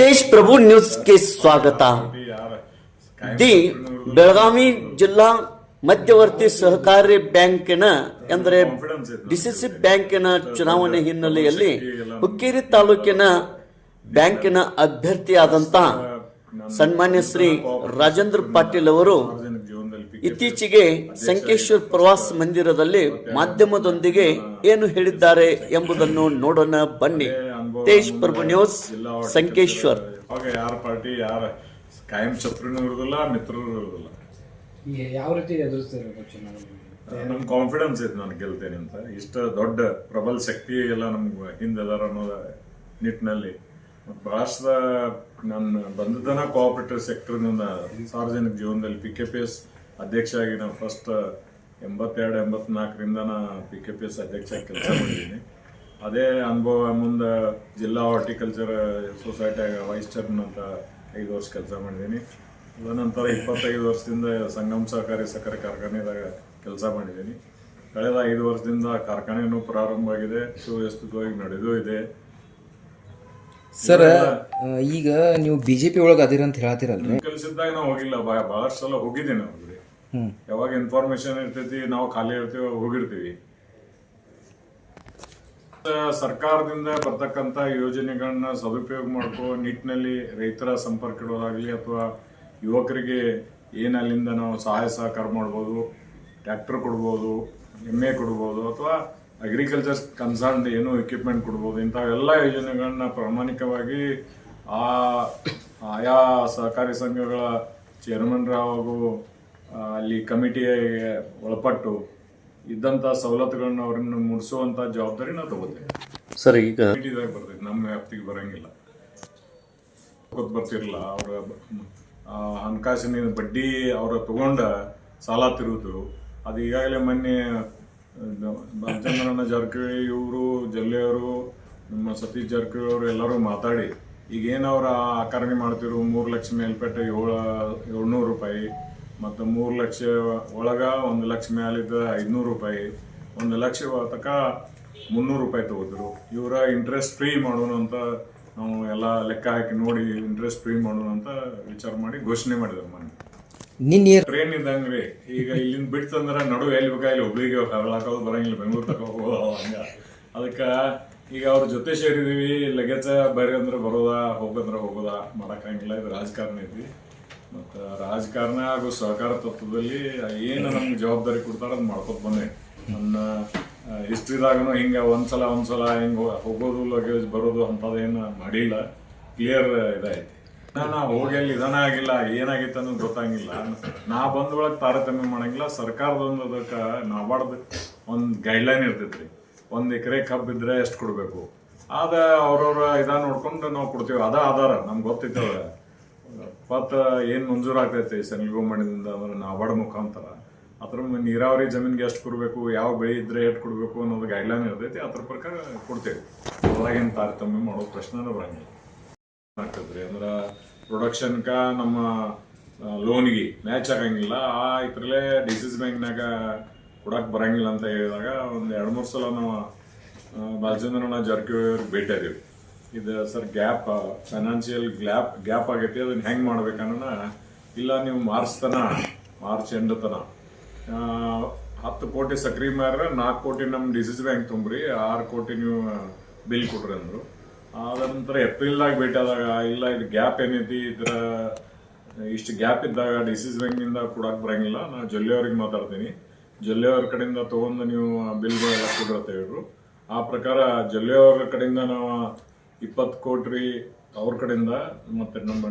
ತೇಜ್ ಪ್ರಭು ನ್ಯೂಸ್ಗೆ ಸ್ವಾಗತ. ದಿ ಬೆಳಗಾವಿ ಜಿಲ್ಲಾ ಮಧ್ಯವರ್ತಿ ಸಹಕಾರಿ ಬ್ಯಾಂಕಿನ ಅಂದರೆ ಡಿಸಿಸಿ ಬ್ಯಾಂಕಿನ ಚುನಾವಣೆ ಹಿನ್ನೆಲೆಯಲ್ಲಿ ಹುಕ್ಕೇರಿ ತಾಲೂಕಿನ ಬ್ಯಾಂಕಿನ ಅಭ್ಯರ್ಥಿಯಾದಂತ ಸನ್ಮಾನ್ಯ ಶ್ರೀ ರಾಜೇಂದ್ರ ಪಾಟೀಲ್ ಅವರು ಇತ್ತೀಚೆಗೆ ಸಂಕೇಶ್ವರ್ ಪ್ರವಾಸ ಮಂದಿರದಲ್ಲಿ ಮಾಧ್ಯಮದೊಂದಿಗೆ ಏನು ಹೇಳಿದ್ದಾರೆ ಎಂಬುದನ್ನು ನೋಡೋಣ ಬನ್ನಿ. ತೇಜ್ ಪ್ರಭು ನ್ಯೂಸ್ ಸಂಕೇಶ್ವರ್. ಅವಾಗ ಯಾರ ಪಾರ್ಟಿ ಯಾರ ಕಾಯಂ ಶತ್ರುನೂ ಇರುದಿಲ್ಲ ಮಿತ್ರರು ಇರುದಿಲ್ಲ? ಯಾವ ರೀತಿ ಎದುರಿಸ್ತಾರೆ ನಮ್ಗೆ ನಮ್ ಕಾನ್ಫಿಡೆನ್ಸ್ ಐತೆ ನಾನು ಗೆಲ್ತೇನೆ ಅಂತ. ಇಷ್ಟ ದೊಡ್ಡ ಪ್ರಬಲ ಶಕ್ತಿ ಎಲ್ಲ ನಮ್ಗೆ ಹಿಂದದಾರ ಅನ್ನೋದ ನಿಟ್ಟಿನಲ್ಲಿ ಭಾಷದ ನನ್ನ ಬಂದದನ ಕೋಆಪರೇಟಿವ್ ಸೆಕ್ಟರ್ ಸಾರ್ವಜನಿಕ ಜೀವನದಲ್ಲಿ ಪಿ ಕೆ ಪಿ ಎಸ್ ಅಧ್ಯಕ್ಷ ಆಗಿ ನಾನು ಫಸ್ಟ್ ಎಂಬತ್ತೆರಡು ಎಂಬತ್ನಾಲ್ಕರಿಂದ ನಾ ಪಿ ಕೆ ಪಿ ಎಸ್ ಅಧ್ಯಕ್ಷ ಕೆಲಸ ಮಾಡಿದ್ದೀನಿ. ಅದೇ ಅನುಭವ ಮುಂದೆ ಜಿಲ್ಲಾ ಹಾರ್ಟಿಕಲ್ಚರ್ ಸೊಸೈಟಿಯಾಗ ವೈಸ್ ಚೇರ್ಮನ್ ಅಂತ ಐದು ವರ್ಷ ಕೆಲಸ ಮಾಡಿದ್ದೀನಿ. ನಂತರ ಇಪ್ಪತ್ತೈದು ವರ್ಷದಿಂದ ಸಂಗಮ್ ಸಹಕಾರಿ ಸಕ್ಕರೆ ಕಾರ್ಖಾನೆದಾಗ ಕೆಲಸ ಮಾಡಿದ್ದೀನಿ. ಕಳೆದ ಐದು ವರ್ಷದಿಂದ ಕಾರ್ಖಾನೆನೂ ಪ್ರಾರಂಭವಾಗಿದೆ ಸುವ್ಯವಸ್ಥಿತವಾಗಿ ನಡೆದೂ ಇದೆ. ಸರ್ ಈಗ ನೀವು ಬಿಜೆಪಿ ಒಳಗೆ ಅದಿರ ಅಂತ ಹೇಳ್ತೀರಲ್ಲ ಕೆಲಸದಾಗ ನಾವು ಹೋಗಿಲ್ಲ. ಬಹಳಷ್ಟು ಸಲ ಹೋಗಿದ್ದೇನೆ ಅವ್ರಿಗೆ ಯಾವಾಗ ಇನ್ಫಾರ್ಮೇಶನ್ ಇರ್ತೈತಿ ನಾವು ಖಾಲಿ ಇರ್ತೀವಿ ಹೋಗಿರ್ತೀವಿ. ಸರ್ಕಾರದಿಂದ ಬರ್ತಕ್ಕಂಥ ಯೋಜನೆಗಳನ್ನ ಸದುಪಯೋಗ ಮಾಡ್ಕೋ ನಿಟ್ಟಿನಲ್ಲಿ ರೈತರ ಸಂಪರ್ಕ ಇಡೋದಾಗಲಿ ಅಥವಾ ಯುವಕರಿಗೆ ಏನ್ ಅಲ್ಲಿಂದ ನಾವು ಸಹಾಯ ಸಹಕಾರ ಮಾಡ್ಬೋದು, ಟ್ರ್ಯಾಕ್ಟರ್ ಕೊಡ್ಬೋದು, ಎಮ್ಮೆ ಕೊಡ್ಬೋದು ಅಥವಾ ಅಗ್ರಿಕಲ್ಚರ್ ಕನ್ಸರ್ನ್ ಏನು ಎಕ್ವಿಪ್ಮೆಂಟ್ ಕೊಡ್ಬೋದು ಇಂಥವೆಲ್ಲ ಯೋಜನೆಗಳನ್ನ ಪ್ರಾಮಾಣಿಕವಾಗಿ ಆ ಆಯಾ ಸಹಕಾರಿ ಸಂಘಗಳ ಚೇರ್ಮನ್ ಹಾಗೂ ಅಲ್ಲಿ ಕಮಿಟಿಗೆ ಒಳಪಟ್ಟು ಇದ್ದಂಥ ಸವಲತ್ತುಗಳನ್ನ ಅವ್ರನ್ನ ಮುಡಿಸುವಂತ ಜವಾಬ್ದಾರಿ ನಾವು ತಗೋತೇವೆ. ಸರ್ ಈಗ ಬರ್ತೈತೆ. ನಮ್ಮ ವ್ಯಾಪ್ತಿಗೆ ಬರಂಗಿಲ್ಲ. ಗೊತ್ತು ಬರ್ತಿರಲ್ಲ ಅವರ ಹಣಕಾಸಿನ ಬಡ್ಡಿ ಅವರ ತಗೊಂಡ ಸಾಲ ತಿರುವುದು ಅದು ಈಗಾಗಲೇ ಮೊನ್ನೆ ರಾಮಚಂದ್ರಣ್ಣ ಜಾರಕಿಹೊಳಿ ಇವರು ಜಲ್ಲೆಯವರು ನಮ್ಮ ಸತೀಶ್ ಜಾರಕಿಹೊಳಿ ಅವರು ಎಲ್ಲರೂ ಮಾತಾಡಿ ಈಗ ಏನು ಅವ್ರ ಆಕರಣೆ ಮಾಡ್ತಿರು ಮೂರು ಲಕ್ಷ ಮೇಲ್ಪೇಟೆ ಏಳು ಏಳ್ನೂರು ರೂಪಾಯಿ. ಮತ್ತು ಮೂರು ಲಕ್ಷ ಒಳಗ ಒಂದು ಲಕ್ಷ ಮೇಲಿದ್ದ ಐದುನೂರು ರೂಪಾಯಿ ಒಂದು ಲಕ್ಷ ತಕ ಮುನ್ನೂರು ರೂಪಾಯಿ ತಗೋದ್ರು. ಇವರ ಇಂಟ್ರೆಸ್ಟ್ ಫ್ರೀ ಮಾಡೋಣ ಅಂತ ನಾವು ಎಲ್ಲ ಲೆಕ್ಕ ಹಾಕಿ ನೋಡಿ ಇಂಟ್ರೆಸ್ಟ್ ಫ್ರೀ ಮಾಡೋಣ ಅಂತ ವಿಚಾರ ಮಾಡಿ ಘೋಷಣೆ ಮಾಡಿದ್ರು ಮೊನ್ನೆ ನಿನ್ನೆ ಟ್ರೈನ್ ರೀ. ಈಗ ಇಲ್ಲಿಂದ ಬಿಡ್ತಂದ್ರ ನಡುವೆ ಎಲ್ಲಿ ಬೇಕಾ ಇಲ್ಲಿ ಹುಬ್ಳಿಗೆ ಹಾಕೋದು ಬರಂಗಿಲ್ಲ ಬೆಂಗಳೂರು ತಗೋ ಹಂಗ ಅದಕ್ಕ ಈಗ ಅವ್ರ ಜೊತೆ ಸೇರಿದೀವಿ ಲಗೇಜ ಬರ್ರಿ ಅಂದ್ರೆ ಬರೋದಾ ಹೋಗಂದ್ರ ಹೋಗೋದಾ ಮಾಡಕ್ಕಾಗಿಲ್ಲ ಇದು ರಾಜಕಾರಣ ಐತಿ. ಮತ್ತ ರಾಜಕಾರಣ ಹಾಗೂ ಸಹಕಾರ ತತ್ವದಲ್ಲಿ ಏನು ನಮ್ಗೆ ಜವಾಬ್ದಾರಿ ಕೊಡ್ತಾರ ಅದ್ ಮಾಡ್ಕೊತ ಬಂದೆ ನನ್ನ ಹಿಸ್ಟ್ರಿದಾಗನು ಹಿಂಗೆ ಒಂದ್ಸಲ ಒಂದ್ಸಲ ಹಿಂಗ ಹೋಗೋದು ಲಗೇಜ್ ಬರೋದು ಅಂತದೇನು ಮಾಡಿಲ್ಲ. ಕ್ಲಿಯರ್ ಇದಾಯ್ತು. ನಾ ಹೋಗಿ ಅಲ್ಲಿ ಇದನ್ನ ಆಗಿಲ್ಲ, ಏನಾಗಿತ್ತು ಅನ್ನೋದು ಗೊತ್ತಾಗಿಲ್ಲ. ನಾ ಬಂದ ಒಳಗೆ ತಾರತಮ್ಯ ಮಾಡಂಗಿಲ್ಲ. ಸರ್ಕಾರದ ಒಂದು ಅದಕ್ಕೆ ನಾಬಾರ್ದು. ಒಂದು ಗೈಡ್ಲೈನ್ ಇರ್ತೈತ್ರಿ. ಒಂದು ಎಕರೆ ಕಬ್ಬು ಇದ್ರೆ ಎಷ್ಟು ಕೊಡಬೇಕು? ಅದ ಅವ್ರವ್ರ ಇದ ನೋಡ್ಕೊಂಡು ನಾವು ಕೊಡ್ತೀವಿ. ಅದ ಆಧಾರ. ನಮ್ಗೆ ಗೊತ್ತೈತೆ ಅದ ಏನ್ ಮಂಜೂರಾಗ್ತೈತಿ ಸೆಂಟ್ರಲ್ ಗೌರ್ಮೆಂಟ್ದಿಂದ ಅಂದ್ರೆ ನಾಬಾರ್ಡ್ ಮುಖಾಂತರ. ಅದ್ರ ನೀರಾವರಿ ಜಮೀನ್ಗೆ ಎಷ್ಟು ಕೊಡಬೇಕು, ಯಾವ ಬೆಳೆ ಇದ್ರೆ ಎಷ್ಟು ಕೊಡಬೇಕು ಅನ್ನೋದು ಗೈಡ್ಲೈನ್ ಇರ್ತೈತಿ, ಅದ್ರ ಪ್ರಕಾರ ಕೊಡ್ತೇವೆ. ಅದ್ರಾಗೇನು ತಾರತಮ್ಯ ಮಾಡೋ ಪ್ರಶ್ನೆನೇ ಬರಂಗಿಲ್ಲ. ಆಗ್ತದ್ರಿ ಅಂದ್ರೆ ಪ್ರೊಡಕ್ಷನ್ಕ ನಮ್ಮ ಲೋನ್ಗೆ ಮ್ಯಾಚ್ ಆಗಂಗಿಲ್ಲ. ಆ ಇದ್ರಲ್ಲೇ ಡಿಸಿಸ್ ಬ್ಯಾಂಕ್ನಾಗ ಕೊಡಕ್ ಬರಂಗಿಲ್ಲ ಅಂತ ಹೇಳಿದಾಗ ಒಂದು ಎರಡು ಮೂರು ಸಲ ನಾವು ಬಾಲಚಂದ್ರನ ಜಾರಕಿಹೊಳಿ ಅವ್ರಿಗೆ ಭೇಟಿ ಅದೀವಿ ಇದು sir, gap financial gap gap ಆಗೈತಿ, ಅದನ್ನ ಹೆಂಗ್ ಮಾಡ್ಬೇಕನ್ನ ಇಲ್ಲ, ನೀವು ಮಾರ್ಚ್ ತನ, ಮಾರ್ಚ್ ಎಂಡ್ ತನ. ಹತ್ತು ಕೋಟಿ ಸಕ್ರಿ ಮಾಡ್ರೆ ನಾಲ್ಕು ಕೋಟಿ ನಮ್ಮ ಡಿಸಿಸ್ ಬ್ಯಾಂಕ್ ತುಂಬ್ರಿ, ಆರು ಕೋಟಿ ನೀವು ಬಿಲ್ ಕೊಡ್ರಿ ಅಂದ್ರು. ಅದ ನಂತರ ಏಪ್ರಿಲ್ದಾಗ ಆದಾಗ ಇಲ್ಲ, ಇದು ಗ್ಯಾಪ್ ಏನೈತಿ, ಇದ್ರ, ಇಷ್ಟು ಗ್ಯಾಪ್ ಇದ್ದಾಗ ಡಿಸಿಸ್ ಬ್ಯಾಂಕಿಂದ ಕೊಡಕ್ ಬರಂಗಿಲ್ಲ. ನಾ ಜೊಲ್ಲೆಯವ್ರಿಗೆ ಮಾತಾಡ್ತೀನಿ. ಜೊಲ್ಲೆಯವ್ರ ಕಡೆಯಿಂದ ತಗೊಂಡು ನೀವು ಬಿಲ್ಗಳೆಲ್ಲ ಅಂತ ಹೇಳಿದ್ರು ಆ ಪ್ರಕಾರ ಜೊಲ್ಲೆಯವ್ರ ಕಡೆಯಿಂದ ನಾವು ಇಪ್ಪತ್ತು ಕೋಟಿ ಅವ್ರ ಕಡೆಯಿಂದ ಮತ್ತೆ ನಮ್ಮ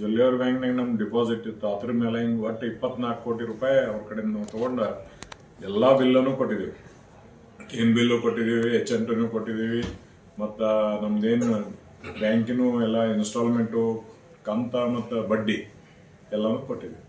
ಜೊಲ್ಲೆಯವ್ರ ಬ್ಯಾಂಕ್ನಾಗ ನಮ್ಮ ಡಿಪಾಸಿಟ್ ಇತ್ತು. ಅದ್ರ ಮೇಲೆ ಹಿಂಗೆ ಒಟ್ಟು ಇಪ್ಪತ್ನಾಲ್ಕು ಕೋಟಿ ರೂಪಾಯಿ ಅವ್ರ ಕಡೆಯಿಂದ ನಾವು ತೊಗೊಂಡು ಎಲ್ಲ ಬಿಲ್ಲನ್ನು ಕೊಟ್ಟಿದ್ದೀವಿ ಕೇನ್ ಬಿಲ್ಲು ಕೊಟ್ಟಿದ್ದೀವಿ ಎಚ್ ಎನ್ ಟಿನೂ ಕೊಟ್ಟಿದ್ದೀವಿ ಮತ್ತು ನಮ್ದೇನು ಬ್ಯಾಂಕಿನೂ ಎಲ್ಲ ಇನ್ಸ್ಟಾಲ್ಮೆಂಟು ಕಂತ ಮತ್ತು ಬಡ್ಡಿ ಎಲ್ಲನೂ ಕೊಟ್ಟಿದ್ದೀವಿ